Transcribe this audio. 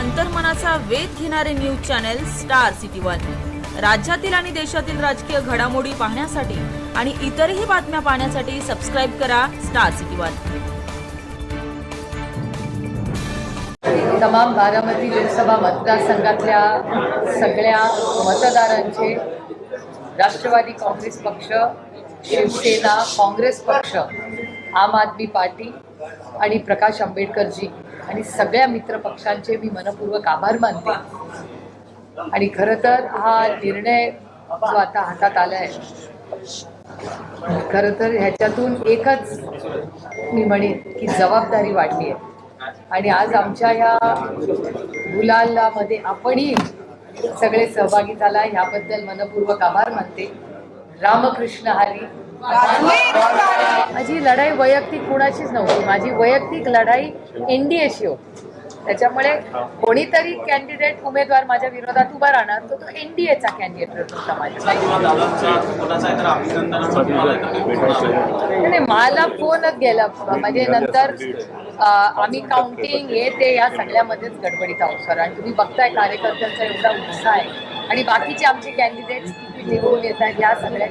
अंतर्मनाचा वेध घेणारे news channel Star City one. राज्यातील आणि देशातील राजकीय घडामोडी पाहण्यासाठी आणि इतरही बातम्या पाहण्यासाठी सबस्क्राईब करा स्टार सिटी वन. तमाम बारामती लोकसभा मतदारसंघातल्या सगळ्या मतदारांचे राष्ट्रवादी काँग्रेस पक्ष शिवसेना काँग्रेस पक्ष आम आदमी पार्टी आणि प्रकाश आंबेडकरजी आणि सगळ्या मित्रपक्षांचे मी मनपूर्वक आभार मानते. आणि खरं तर हा निर्णय जो आता हातात आला आहे खरं तर ह्याच्यातून एकच मी म्हणेन की जबाबदारी वाढली आहे. आणि आज आमच्या ह्या गुलालामध्ये आपणही सगळे सहभागी झाला ह्याबद्दल मनपूर्वक आभार मानते. रामकृष्ण हरी. माझी लढाई वैयक्तिक कुणाचीच नव्हती. माझी वैयक्तिक लढाई एनडीएशी होती. त्याच्यामुळे कोणीतरी कॅन्डिडेट उमेदवार माझ्या विरोधात उभा राहणार तो तो एनडीएचा कॅन्डिडेट होता माझ्या मला फोनच गेला म्हणजे नंतर आम्ही काउंटिंग हे ते या सगळ्यामध्येच गडबडीत आहोत सर आणि तुम्ही बघताय कार्यकर्त्यांचा एवढा उत्साह आहे. आणि बाकीचे आमचे कॅन्डिडेट्स किती निवडून येत आहेत या सगळ्या